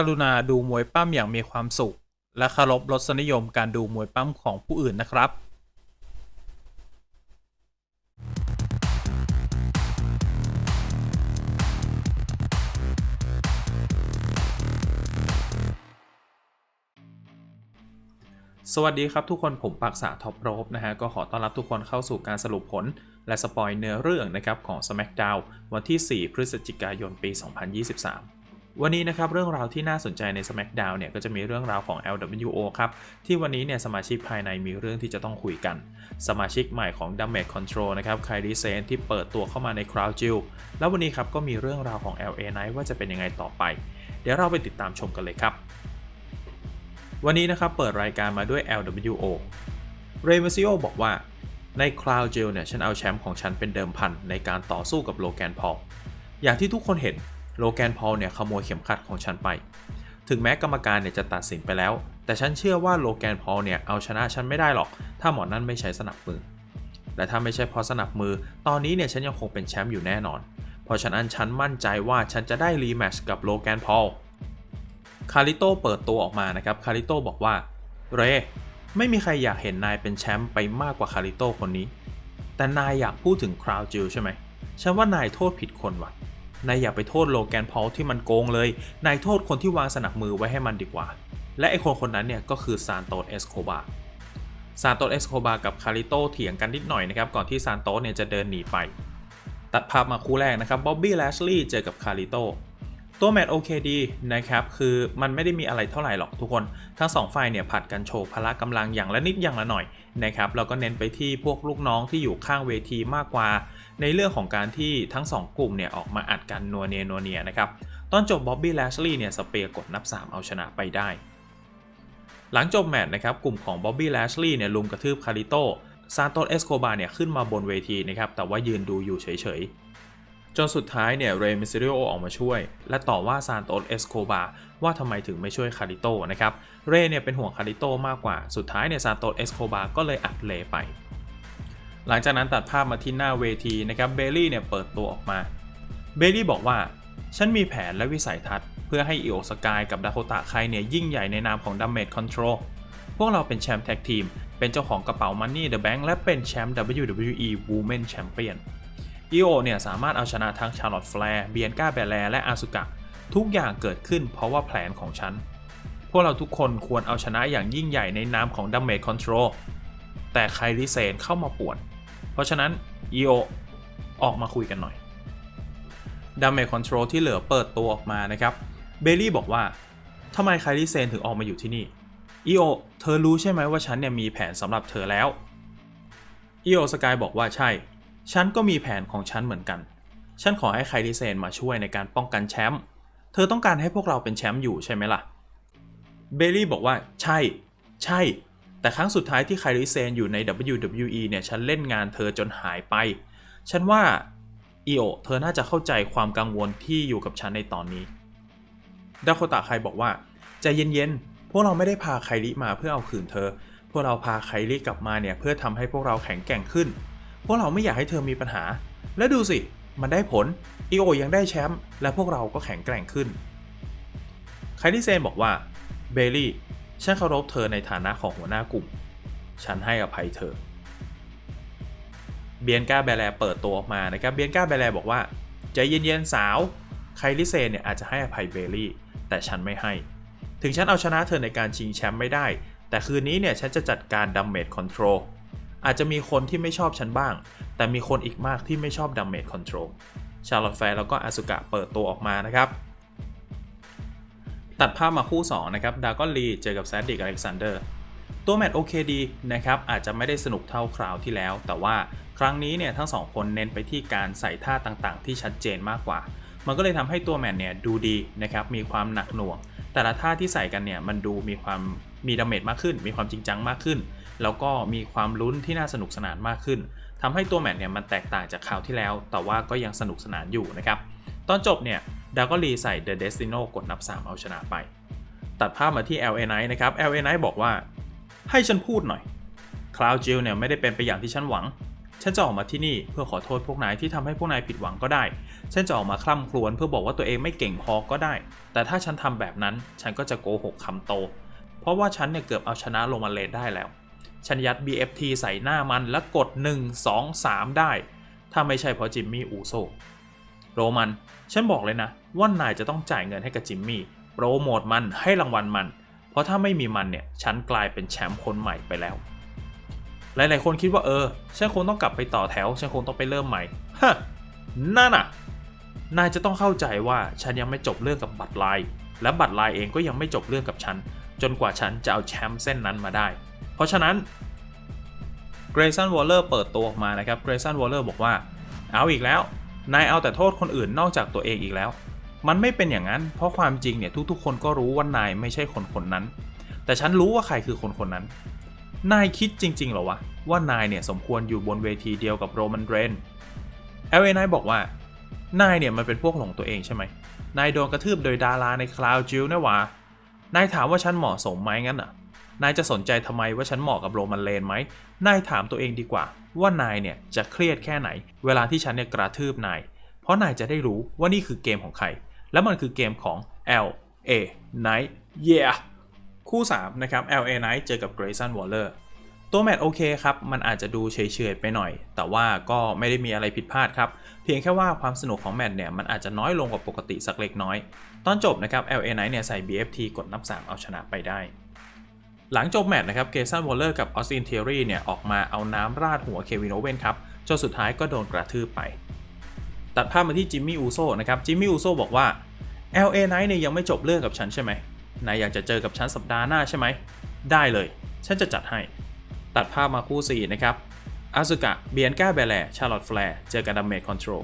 กรุณาดูมวยปั้มอย่างมีความสุข และเคารพรสนิยมการดูมวยปั้มของผู้อื่นนะครับสวัสดีครับทุกคนผมปักษาท็อปโรบนะฮะ ก็ขอต้อนรับทุกคนเข้าสู่การสรุปผล และสปอยเนื้อเรื่องนะครับของ SmackDown วันที่ 4 พฤศจิกายนปี 2023 วันนี้นะครับเรื่องราวที่น่าสนใจใน SmackDown เนี่ยก็จะมีเรื่องราวของ LWO ครับ ที่วันนี้เนี่ยสมาชิกภายในมีเรื่องที่จะต้องคุยกัน สมาชิกใหม่ของ Damage Control นะครับไคลีเซนที่เปิดตัวเข้ามาใน Crowd j i l แล้ววันนี้ครับก็มีเรื่องราวของ LA Knight ว่าจะเป็นยังไงต่อไป เดี๋ยวเราไปติดตามชมกันเลยครับ วันนี้นะครับเปิดรายการมาด้วย LWO เรมิซิโอบอกว่าใน Cloud j e l เนี่ยฉันเอาแชมป์ของฉันเป็นเดิมพันในการต่อสู้กับโลแกนพอลอย่างที่ทุกคนเห็น โลแกนพอลเนี่ยขโมยเข็มขัดของฉันไป ถึงแม้กรรมการเนี่ยจะตัดสินไปแล้ว แต่ฉันเชื่อว่าโลแกนพอลเนี่ยเอาชนะฉันไม่ได้หรอก ถ้าหมอนั่นไม่ใช้สนับมือ และถ้าไม่ใช่พราะสนับมือ ตอนนี้เนี่ยฉันยังคงเป็นแชมป์อยู่แน่นอน เพราะฉะนั้นฉันมั่นใจว่าฉันจะได้รีแมช์กับโลแกนพอล คาริโตเปิดตัวออกมานะครับ คาริโตบอกว่า เร ไม่มีใครอยากเห็นนายเป็นแชมป์ไปมากกว่าคาริโตคนนี้ แต่นายอยากพูดถึงคราวจิลใช่ไหม ฉันว่านายโทษผิดคนว่ะ นายอย่าไปโทษโลแกนพอลที่มันโกงเลย นายโทษคนที่วางสนับมือไว้ให้มันดีกว่า และไอคนคนนั้นเนี่ยก็คือซานโตสเอสโคบาซานโตสเอสโคบากับคาริโตเถียงกันนิดหน่อยนะครับก่อนที่ซานโตสเนี่ยจะเดินหนีไป ตัดภาพมาคู่แรกนะครับบ๊อบบี้แลชลีย์เจอกับคาริโต ตัวแมตช์โอเคดีนะครับ คือมันไม่ได้มีอะไรเท่าไหร่หรอกทุกคน ทั้งสองฝ่ายเนี่ยผัดกันโชว์พละกำลังอย่างละนิดอย่างละหน่อยนะครับแล้วก็เน้นไปที่พวกลูกน้องที่อยู่ข้างเวทีมากกว่า ในเรื่องของการที่ทั้ง 2 กลุ่มเนี่ยออกมาอัดกันนัวเนียนัวเนียนะครับ ตอนจบบ๊อบบี้แลชลีย์เนี่ยสเปรย์กดนับ 3 เอาชนะไปได้ หลังจบแมตช์นะครับกลุ่มของบ๊อบบี้แลชลีย์เนี่ยลุมกระทืบคาริโตซานโตสเอสโคบาเนี่ยขึ้นมาบนเวทีนะครับแต่ว่ายืนดูอยู่เฉยๆ จนสุดท้ายเนี่ยเรมิซิริโอออกมาช่วย และต่อว่าซานโตสเอสโคบาว่าทำไมถึงไม่ช่วยคาริโตนะครับ เรเนี่ยเป็นห่วงคาริโตมากกว่า สุดท้ายเนี่ยซานโตสเอสโคบาก็เลยอัดเลไป หลังจากนั้นตัดภาพมาที่หน้าเวทีนะครับ เบลลี่เนี่ยเปิดตัวออกมา เบลลี่บอกว่า ฉันมีแผนและวิสัยทัศน์ เพื่อให้อิโอสกายกับดาโคตะไคเนี่ยยิ่งใหญ่ในนามของ Damage Control พวกเราเป็นแชมป์แท็กทีม เป็นเจ้าของกระเป๋า Money the Bank และเป็นแชมป์ WWE Women Champion อีโอเนี่ยสามารถเอาชนะทั้งชาร์ลอตต์แฟร์เบียนก้าแบแลและอาซุกะ ทุกอย่างเกิดขึ้นเพราะว่าแผนของฉัน พวกเราทุกคนควรเอาชนะอย่างยิ่งใหญ่ในนามของ Damage Control แต่ไคลิเซนเข้ามาป่วน เพราะฉะนั้นอีโอออกมาคุยกันหน่อย Damage Control ที่เหลือเปิดตัวออกมานะครับ เบลลี่บอกว่าทำไมไคลิเซนถึงออกมาอยู่ที่นี่อีโอเธอรู้ใช่ไหมว่าฉันเนี่ยมีแผนสำหรับเธอแล้วอีโอสกายบอกว่าใช่ ฉันก็มีแผนของฉันเหมือนกัน ฉันขอให้ไคลิเซนมาช่วยในการป้องกันแชมป์ เธอต้องการให้พวกเราเป็นแชมป์อยู่ใช่ไหมล่ะ เบลลี่บอกว่าใช่ ใช่ แต่ครั้งสุดท้ายที่ไคลิเซนอยู่ใน WWE เนี่ย ฉันเล่นงานเธอจนหายไป ฉันว่าอีโอเธอน่าจะเข้าใจความกังวลที่อยู่กับฉันในตอนนี้ ดาโคตะไคบอกว่าใจเย็นๆ พวกเราไม่ได้พาไคลิมาเพื่อเอาคืนเธอ พวกเราพาไคลิกลับมาเนี่ยเพื่อทำให้พวกเราแข็งแกร่งขึ้น พวกเราไม่อยากให้เธอมีปัญหา และดูสิ มันได้ผลอีโอยังได้แชมป์และพวกเราก็แข็งแกร่งขึ้นไคลิเซนบอกว่าเบลลี่ฉันเคารพเธอในฐานะของหัวหน้ากลุ่ม ฉันให้อภัยเธอ เบียนกาแบแลเปิดตัวออกมานะครับ เบียนกาแบแลบอกว่า ใจเย็นๆสาว ไคลิเซนเนี่ยอาจจะให้อภัยเบลลี่ แต่ฉันไม่ให้ ถึงฉันเอาชนะเธอในการชิงแชมป์ไม่ได้ แต่คืนนี้เนี่ยฉันจะจัดการดัมเมจคอนโทรล อาจจะมีคนที่ไม่ชอบฉันบ้าง แต่มีคนอีกมากที่ไม่ชอบดัมเมจคอนโทรลชาร์ลอตแฟร์แล้วก็อาซุกะเปิดตัวออกมานะครับตัดภาพมาคู่ 2 นะครับ ดากอนลีเจอกับแซดดิกอเล็กซานเดอร์ ตัวแมตช์โอเคดีนะครับ อาจจะไม่ได้สนุกเท่าคราวที่แล้ว แต่ว่าครั้งนี้เนี่ยทั้งสองคนเน้นไปที่การใส่ท่าต่างๆ ที่ชัดเจนมากกว่า มันก็เลยทำให้ตัวแมตช์เนี่ยดูดีนะครับ มีความหนักหน่วง แต่ละท่าที่ใส่กันเนี่ยมันดูมีความมีดาเมจมากขึ้น มีความจริงจังมากขึ้น แล้วก็มีความลุ้นที่น่าสนุกสนานมากขึ้นทำให้ตัวแมตช์เนี่ยมันแตกต่างจากคราวที่แล้ว แต่ว่าก็ยังสนุกสนานอยู่นะครับ ตอนจบเนี่ยดากอลีใส่ The Destino กดนับ 3 เอาชนะไป ตัดภาพมาที่ LA Knight นะครับ LA Knight บอกว่า ให้ฉันพูดหน่อย Cloud Jill เนี่ยไม่ได้เป็นไปอย่างที่ฉันหวัง ฉันจะออกมาที่นี่เพื่อขอโทษพวกนายที่ทำให้พวกนายผิดหวังก็ได้ ฉันจะออกมาคล่ำครวญเพื่อบอกว่าตัวเองไม่เก่งพอก็ได้ แต่ถ้าฉันทำแบบนั้นฉันก็จะโกหกคำโต เพราะว่าฉันเนี่ยเกือบเอาชนะโรมันเลนได้แล้ว ฉันยัด BFT ใส่หน้ามันแล้วกด 1 2 3 ได้ ถ้าไม่ใช่เพราะจิมมี่อูโซโรมัน ฉันบอกเลยนะ ว่านายจะต้องจ่ายเงินให้กับจิมมี่โปรโมทมันให้รางวัลมัน เพราะถ้าไม่มีมันเนี่ย ฉันกลายเป็นแชมป์คนใหม่ไปแล้ว หลายๆคนคิดว่าเออ ฉันคงต้องกลับไปต่อแถว ฉันคงต้องไปเริ่มใหม่ฮะนั่นน่ะ นายจะต้องเข้าใจว่าฉันยังไม่จบเรื่องกับบัตรลายและบัตรลายเองก็ยังไม่จบเรื่องกับฉัน จนกว่าฉันจะเอาแชมป์เส้นนั้นมาได้ เพราะฉะนั้นเกรซันวอลเลอร์เปิดตัวออกมานะครับเกรซันวอลเลอร์บอกว่า เอาอีกแล้ว นายเอาแต่โทษคนอื่นนอกจากตัวเองอีกแล้ว มันไม่เป็นอย่างนั้น เพราะความจริงเนี่ยทุกๆ คนก็รู้ว่านายไม่ใช่คนคนนั้น แต่ฉันรู้ว่าใครคือคนคนนั้น นายคิดจริงๆหรอวะ ว่านายเนี่ยสมควรอยู่บนเวทีเดียวกับโรมันเรนเอลเอนายบอกว่านายเนี่ยมันเป็นพวกหลงตัวเองใช่ไหม นายโดนกระทืบโดยดาราในคลาวจิลนะวะนายถามว่าฉันเหมาะสมไหมงั้นอะ นายจะสนใจทำไมว่าฉันเหมาะกับโรมันเลนไหม นายถามตัวเองดีกว่า ว่านายเนี่ยจะเครียดแค่ไหน เวลาที่ฉันเนี่ยกระทืบนาย เพราะนายจะได้รู้ว่านี่คือเกมของใคร และมันคือเกมของ L A Knight yeah คู่ 3 นะครับ L A Knight เจอกับ Grayson Waller ตัวแมตช์โอเคครับ มันอาจจะดูเฉยๆไปหน่อย แต่ว่าก็ไม่ได้มีอะไรผิดพลาดครับ เพียงแค่ว่าความสนุกของแมตช์เนี่ย มันอาจจะน้อยลงกว่าปกติสักเล็กน้อย ตอนจบนะครับ LA Knight เนี่ยใส่ BFT กดนับ 3 เอาชนะไปได้ หลังจบแมตช์นะครับเกสันวอลเลอร์กับออสตินเทอรี่เนี่ยออกมาเอาน้ำราดหัวเควินโอเวนครับจนสุดท้ายก็โดนกระทืบไป ตัดภาพมาที่จิมมี่อูโซนะครับจิมมี่อูโซบอกว่า LA Knight เนี่ยยังไม่จบเรื่องกับฉันใช่ไหมนายอยากจะเจอกับฉันสัปดาห์หน้าใช่ไหม ได้เลย ฉันจะจัดให้ ตัดภาพมาคู่ 4 นะครับอาซุกะเบียนก้าเบลแลชาร์ลอตแฟร์เจอกับดัมเมจคอนโทรล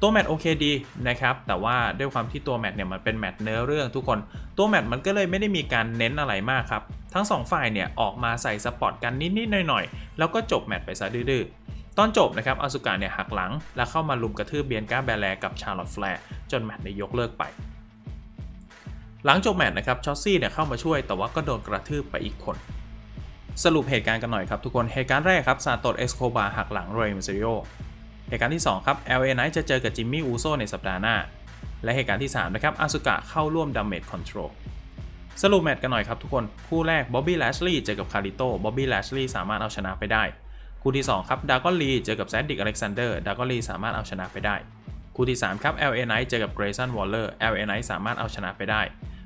ตัวแมตช์โอเคดีนะครับ แต่ว่าด้วยความที่ตัวแมตช์เนี่ยมันเป็นแมตช์เนื้อเรื่องทุกคน ตัวแมตมันก็เลยไม่ได้มีการเน้นอะไรมากครับ ทั้งสองฝ่ายเนี่ยออกมาใส่สปอร์ตกันนิดๆหน่อยๆ แล้วก็จบแมตช์ไปซะดื้อๆตอนจบนะครับอาซุกะเนี่ยหักหลัง แล้วเข้ามาลุมกระทืบเบียนก้าเบลแลกับชาร์ลอตแฟร์จนแมตช์เนี่ยกเลิกไป หลังจบแมตช์นะครับชอสซี่เนี่ยเข้ามาช่วยแต่ว่าก็โดนกระทืบไปอีกคนสรุปเหตุการณ์กันหน่อยครับทุกคน เหตุการณ์แรกครับซาโตสเอสโคบาหักหลังเรย์มิซิโอเหตุการณ์ที่ 2 ครับ LA Knight จะเจอกับจิมมี่อูโซในสัปดาห์หน้า และเหตุการณ์ที่ 3 นะครับอาซุกะเข้าร่วมดัมเมจคอนโทรล สรุปแมตช์กันหน่อยครับทุกคน คู่แรกบ๊อบบี้แลชลีย์เจอกับคาริโต้บ๊อบบี้แลชลีย์สามารถเอาชนะไปได้ คู่ที่ 2 ครับดากอนลีเจอกับแซดดิกอเล็กซานเดอร์ดากอนลีสามารถเอาชนะไปได้ คู่ที่ 3 ครับ LA Knight เจอกับเกรซันวอลเลอร์ LA Knight สามารถเอาชนะไปได้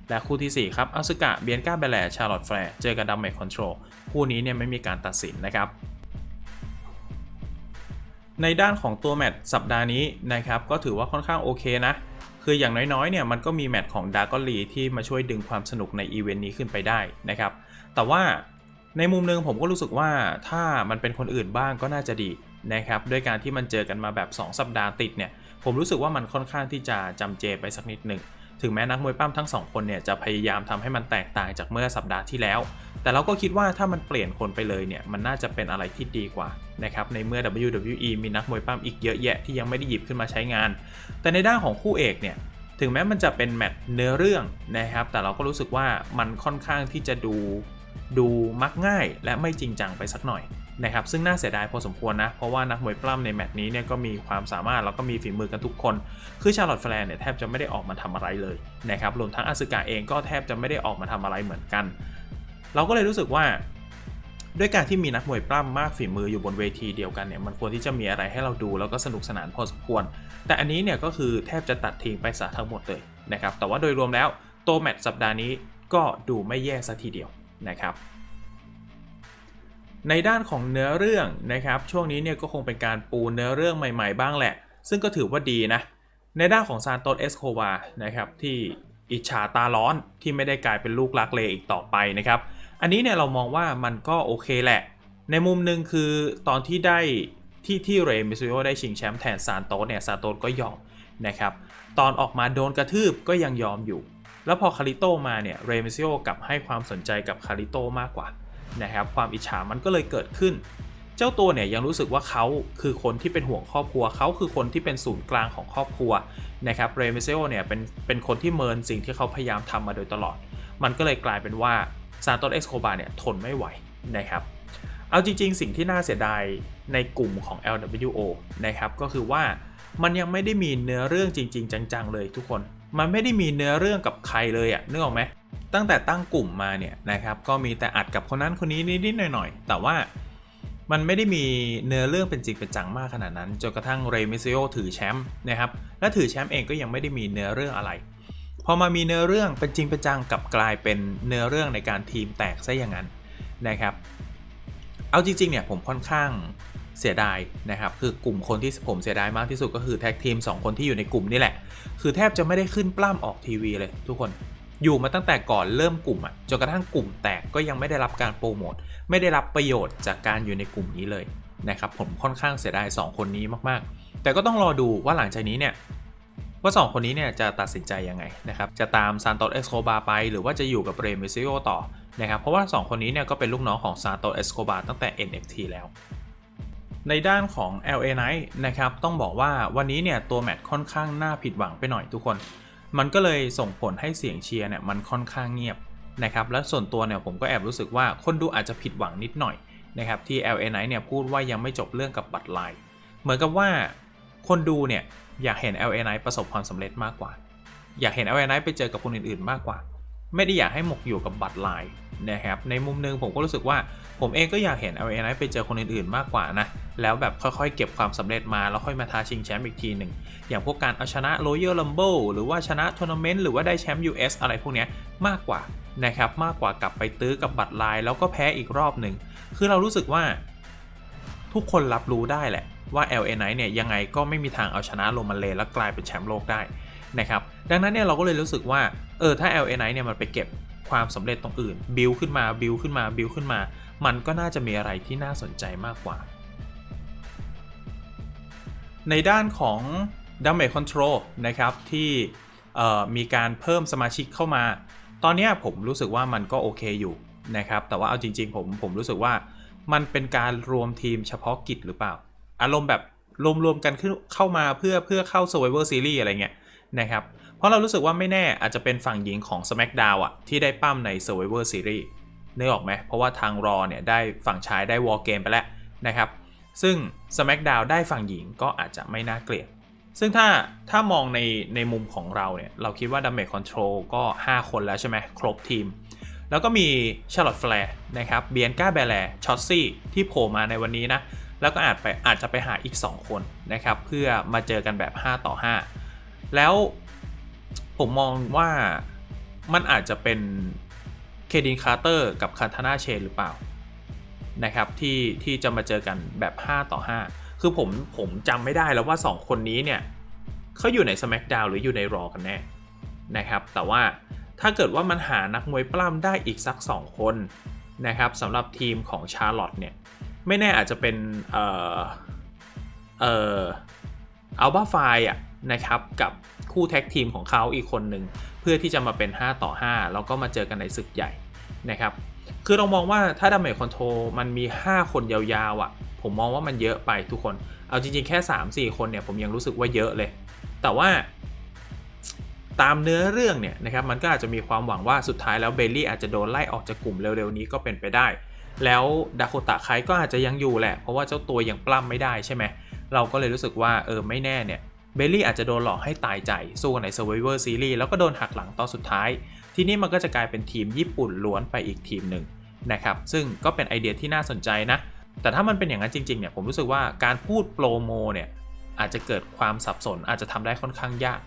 และคู่ที่ 4 ครับอาซุกะเบียนก้าเบลแลชาร์ลอตแฟร์เจอกับดัมเมจคอนโทรลคู่นี้เนี่ยไม่มีการตัดสินนะครับในด้านของตัวแมตช์สัปดาห์นี้นะครับก็ถือว่าค่อนข้างโอเคนะ คืออย่างน้อยๆเนี่ยมันก็มีแมตช์ของดาร์กอนลีที่มาช่วยดึงความสนุกในอีเวนต์นี้ขึ้นไปได้นะครับ แต่ว่าในมุมหนึงผมก็รู้สึกว่าถ้ามันเป็นคนอื่นบ้างก็น่าจะดีนะครับด้วยการที่มันเจอกันมาแบบ 2 สัปดาห์ติดเนี่ยผมรู้สึกว่ามันค่อนข้างที่จะจำเจไปสักนิดหนึ่งถึงแม้นักมวยปั้มทั้งสองคนเนี่ยจะพยายามทำให้มันแตกต่างจากเมื่อสัปดาห์ที่แล้ว แต่เราก็คิดว่าถ้ามันเปลี่ยนคนไปเลยเนี่ยมันน่าจะเป็นอะไรที่ดีกว่านะครับในเมื่อ WWE มีนักมวยปั้มอีกเยอะแยะที่ยังไม่ได้หยิบขึ้นมาใช้งาน แต่ในด้านของคู่เอกเนี่ยถึงแม้มันจะเป็นแมตช์เนื้อเรื่องนะครับ แต่เราก็รู้สึกว่ามันค่อนข้างที่จะดูดูมักง่าย และไม่จริงจังไปสักหน่อยนะครับซึ่งน่าเสียดายพอสมควรนะ เพราะว่านักมวยปล้ำในแมตช์นี้เนี่ยก็มีความสามารถแล้วก็มีฝีมือกันทุกคน คือชาร์ลอตแฟร์เนี่ยแทบจะไม่ได้ออกมาทำอะไรเลยนะครับรวมทั้งอาซึกะเองก็แทบจะไม่ได้ออกมาทำอะไรเหมือนกัน เราก็เลยรู้สึกว่า ด้วยการที่มีนักมวยปล้ำมากฝีมืออยู่บนเวทีเดียวกันเนี่ยมันควรที่จะมีอะไรให้เราดูแล้วก็สนุกสนานพอสมควร แต่อันนี้เนี่ยก็คือแทบจะตัดทิ้งไปซะทั้งหมดเลยนะครับแต่ว่าโดยรวมแล้วตัวแมตช์สัปดาห์นี้ก็ดูไม่แย่ซะทีเดียวนะครับในด้านของเนื้อเรื่องนะครับ ช่วงนี้เนี่ยก็คงเป็นการปูเนื้อเรื่องใหม่ ๆ บ้างแหละ ซึ่งก็ถือว่าดีนะ ในด้านของซานโตสเอสโควานะครับที่อิจฉาตาร้อนที่ไม่ได้กลายเป็นลูกรักเลอีกต่อไปนะครับ อันนี้เนี่ยเรามองว่ามันก็โอเคแหละ ในมุมหนึ่งคือตอนที่ได้ที่ที่เรมิซิโอได้ชิงแชมป์แทนซานโตสเนี่ยซานโตสก็ยอมนะครับตอนออกมาโดนกระทืบก็ยังยอมอยู่ แล้วพอคาริโตมาเนี่ยเรมิซิโอกลับให้ความสนใจกับคาริโตมากกว่านะครับความอิจฉามันก็เลยเกิดขึ้น เจ้าตัวเนี่ยยังรู้สึกว่าเขาคือคนที่เป็นห่วงครอบครัวเขาคือคนที่เป็นศูนย์กลางของครอบครัวนะครับเรมิเซโอเนี่ยเป็นเป็นคนที่เมินสิ่งที่เขาพยายามทำมาโดยตลอด มันก็เลยกลายเป็นว่า ซานโตสเอ็กโคบาเนี่ยทนไม่ไหวนะครับเอาจริง ๆ สิ่งที่น่าเสียดายในกลุ่มของ LWO นะครับก็คือว่ามันยังไม่ได้มีเนื้อเรื่องจริง ๆ จัง ๆ เลยทุกคน มันไม่ได้มีเนื้อเรื่องกับใครเลยอะนึกออกไหมตั้งแต่ตั้งกลุ่มมาเนี่ยนะครับก็มีแต่อัดกับคนนั้นคนนี้นิดๆหน่อยๆ แต่ว่ามันไม่ได้มีเนื้อเรื่องเป็นจริงเป็นจังมากขนาดนั้นจนกระทั่งเรมิซิโอถือแชมป์นะครับและถือแชมป์เองก็ยังไม่ได้มีเนื้อเรื่องอะไร พอมามีเนื้อเรื่องเป็นจริงเป็นจังกับกลายเป็นเนื้อเรื่องในการทีมแตกซะอย่างนั้นนะครับ เอาจริงๆเนี่ยผมค่อนข้างเสียดายนะครับคือกลุ่มคนที่ผมเสียดายมากที่สุดก็คือแท็กทีม 2 คนที่อยู่ในกลุ่มนี่แหละ คือแทบจะไม่ได้ขึ้นปล้ำออกทีวีเลยทุกคนอยู่มาตั้งแต่ก่อนเริ่มกลุ่มอะจนกระทั่งกลุ่มแตกก็ยังไม่ได้รับการโปรโมทไม่ได้รับประโยชน์จากการอยู่ในกลุ่มนี้เลยนะครับผมค่อนข้างเสียดาย 2 คนนี้มากๆ แต่ก็ต้องรอดูว่าหลังจากนี้เนี่ย ว่า2คนนี้เนี่ยจะตัดสินใจยังไงนะครับจะตามซานโตสเอสโคบาไปหรือว่าจะอยู่กับเรมิซิโอต่อนะครับเพราะว่า 2 คนนี้เนี่ยก็เป็นลูกน้องของซานโตสเอสโคบาตั้งแต่ NXT แล้ว ในด้านของ LA Knight นะครับต้องบอกว่าวันนี้เนี่ยตัวแมตช์ค่อนข้างน่าผิดหวังไปหน่อยทุกคน มันก็เลยส่งผลให้เสียงเชียร์เนี่ยมันค่อนข้างเงียบนะครับและส่วนตัวเนี่ยผมก็แอบรู้สึกว่าคนดูอาจจะผิดหวังนิดหน่อยนะครับที่ LA Knight เนี่ยพูดว่ายังไม่จบเรื่องกับบัตรไลน์เหมือนกับว่า คนดูเนี่ยอยากเห็น LA Knight ประสบความสำเร็จมากกว่า อยากเห็น LA Knight ไปเจอกับคนอื่นๆมากกว่า ไม่ได้อยากให้หมกอยู่กับบัตรไลน์นะครับในมุมนึงผมก็รู้สึกว่าผมเองก็อยากเห็น LA Knight ไปเจอคนอื่นๆมากกว่านะแล้วแบบค่อยๆ เก็บความสำเร็จมาแล้วค่อยมาท้าชิงแชมป์อีกทีหนึ่งอย่างพวกการเอาชนะ Royal Rumble หรือว่าชนะทัวร์นาเมนต์หรือว่าได้แชมป์ US อะไรพวกนี้มากกว่านะครับมากกว่ากลับไปตื้อกับบัตรไลน์แล้วก็แพ้อีกรอบหนึ่งคือเรารู้สึกว่าทุกคนรับรู้ได้แหละ ว่า LA Knight เนี่ยยังไงก็ไม่มีทางเอาชนะโรมันเลแล้วกลายเป็นแชมป์โลกได้นะครับดังนั้นเนี่ยเราก็เลยรู้สึกว่าเออถ้า LA Knight เนี่ยมันไปเก็บความสำเร็จตรงอื่นบิลขึ้นมาบิลขึ้นมาบิลขึ้นมา มันก็น่าจะมีอะไรที่น่าสนใจมากกว่า ในด้านของ Damage Control นะครับที่มีการเพิ่มสมาชิกเข้ามา ตอนนี้ผมรู้สึกว่ามันก็โอเคอยู่นะครับ แต่ว่าเอาจริงๆผมผมรู้สึกว่ามันเป็นการรวมทีมเฉพาะกิจหรือเปล่า อารมณ์แบบรวมๆกันขึ้นเข้ามาเพื่อเพื่อเข้า Survivor Series อะไรเงี้ยนะครับ เพราะเรารู้สึกว่าไม่แน่อาจจะเป็นฝั่งหญิงของ SmackDown อะที่ได้ปั้มใน Survivor Series นึกออกไหม เพราะว่าทางรอเนี่ยได้ฝั่งชายได้ War Game ไปแล้วนะครับ ซึ่ง SmackDown ได้ฝั่งหญิงก็อาจจะไม่น่าเกลียด ซึ่งถ้าถ้ามองในในมุมของเราเนี่ย เราคิดว่า Damage Control ก็ 5 คนแล้วใช่ไหมครบทีม แล้วก็มีชาร์ลอตแฟร์นะครับเบียนก้าแบแลชอตซี่ที่โผล่มาในวันนี้นะ แล้วก็อาจไปอาจจะไปหาอีก 2 คนนะครับ เพื่อมาเจอกันแบบ 5 ต่อ 5 แล้วผมมองว่ามันอาจจะเป็นเคดินคาร์เตอร์กับคาทานาเชนหรือเปล่านะครับที่ที่จะมาเจอกันแบบ 5 ต่อ 5 คือผมผมจำไม่ได้แล้วว่า 2 คนนี้เนี่ยเขาอยู่ใน SmackDown หรืออยู่ในรอกันแน่นะครับแต่ว่าถ้าเกิดว่ามันหานักมวยปล้ำได้อีกสัก 2 คนนะครับสำหรับทีมของชาร์ลอตเนี่ย ไม่แน่อาจจะเป็นเอ่อเอ่ออัลบาไฟอะนะครับกับคู่แท็กทีมของเขาอีกคนหนึ่งเพื่อที่จะมาเป็น 5 ต่อ 5 แล้วก็มาเจอกันในศึกใหญ่นะครับคือเรามองว่าถ้าดาเมจคอนโทรมันมี 5 คนยาวๆอะ่ะ ผมมองว่ามันเยอะไปทุกคน เอาจริงๆ แค่ 3-4 คนเนี่ยผมยังรู้สึกว่าเยอะเลย แต่ว่า ตามเนื้อเรื่องเนี่ยนะครับมันก็อาจจะมีความหวังว่าสุดท้ายแล้วเบลลี่อาจจะโดนไล่ออกจากกลุ่มเร็วๆนี้ก็เป็นไปได้ แล้วดาโคตะไคก็อาจจะยังอยู่แหละ เพราะว่าเจ้าตัวยังปล้ำไม่ได้ใช่ไหม เราก็เลยรู้สึกว่าเออไม่แน่เนี่ย เบลลี่อาจจะโดนหลอกให้ตายใจ สู้กับใน Survivor Series แล้วก็โดนหักหลังตอนสุดท้าย ทีนี้มันก็จะกลายเป็นทีมญี่ปุ่นล้วนไปอีกทีมหนึ่งนะครับ ซึ่งก็เป็นไอเดียที่น่าสนใจนะ แต่ถ้ามันเป็นอย่างนั้นจริงๆเนี่ยผมรู้สึกว่าการพูดโปรโมเนี่ยอาจจะเกิดความสับสนอาจจะทำได้ค่อนข้างยาก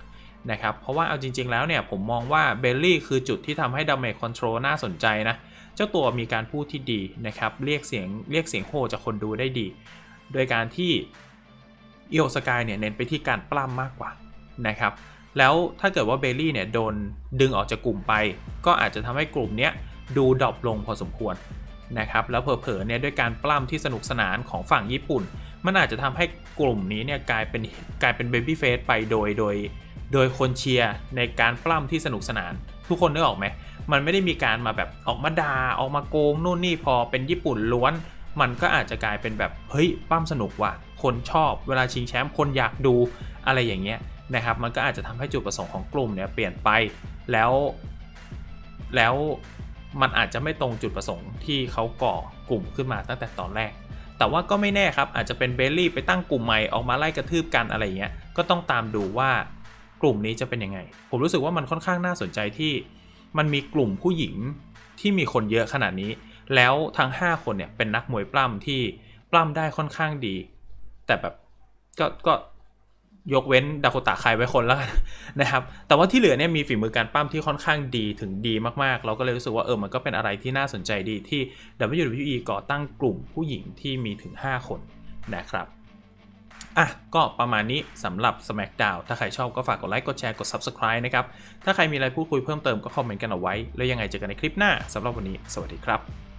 นะครับ เพราะว่าเอาจริง ๆ แล้วเนี่ยผมมองว่าเบลลี่คือจุดที่ทำให้ Damage Control น่าสนใจนะ เจ้าตัวมีการพูดที่ดีนะครับ เรียกเสียงเรียกเสียงโห่จากคนดูได้ดี โดยการที่อีโอสกายเนี่ยเน้นไปที่การปล้ำมากกว่านะครับ แล้วถ้าเกิดว่าเบลลี่เนี่ยโดนดึงออกจากกลุ่มไป ก็อาจจะทำให้กลุ่มเนี้ยดูดรอปลงพอสมควรนะครับ แล้วเผลอๆเนี่ยด้วยการปล้ำที่สนุกสนานของฝั่งญี่ปุ่น มันอาจจะทำให้กลุ่มนี้เนี่ยกลายเป็นกลายเป็นเบบี้เฟสไปโดยโดย โดยคนเชียร์ในการปล้ำที่สนุกสนาน ทุกคนนึกออกไหม มันไม่ได้มีการมาแบบออกมาดาออกมาโกงนู่นนี่พอเป็นญี่ปุ่นล้วน มันก็อาจจะกลายเป็นแบบเฮ้ยปั้มสนุกว่ะคนชอบเวลาชิงแชมป์คนอยากดูอะไรอย่างเงี้ยนะครับมันก็อาจจะทำให้จุดประสงค์ของกลุ่มเนี่ยเปลี่ยนไปแล้วแล้วมันอาจจะไม่ตรงจุดประสงค์ที่เขาก่อกลุ่มขึ้นมาตั้งแต่ตอนแรก แต่ว่าก็ไม่แน่ครับอาจจะเป็นเบลลี่ไปตั้งกลุ่มใหม่ออกมาไล่กระทืบกันอะไรเงี้ยก็ต้องตามดูว่ากลุ่มนี้จะเป็นยังไง ผมรู้สึกว่ามันค่อนข้างน่าสนใจที่ มันมีกลุ่มผู้หญิงที่มีคนเยอะขนาดนี้ แล้วทั้ง 5 คนเนี่ยเป็นนักมวยปล้ำที่ปล้ำได้ค่อนข้างดี แต่แบบก็ก็ยกเว้นดาโคตะใครไว้คนแล้วกันนะครับ แต่ว่าที่เหลือเนี่ยมีฝีมือการปล้ำที่ค่อนข้างดีถึงดีมากๆ เราก็เลยรู้สึกว่าเออมันก็เป็นอะไรที่น่าสนใจดีที่ WWE ก่อตั้งกลุ่มผู้หญิงที่มีถึง 5 คนนะครับ อะก็ประมาณนี้สำหรับ SmackDown ถ้าใครชอบก็ฝากกดไลค์กดแชร์กด Subscribe นะครับ ถ้าใครมีอะไรพูดคุยเพิ่มเติมก็คอมเมนต์กันเอาไว้ แล้วยังไงเจอกันในคลิปหน้าสำหรับวันนี้ สวัสดีครับ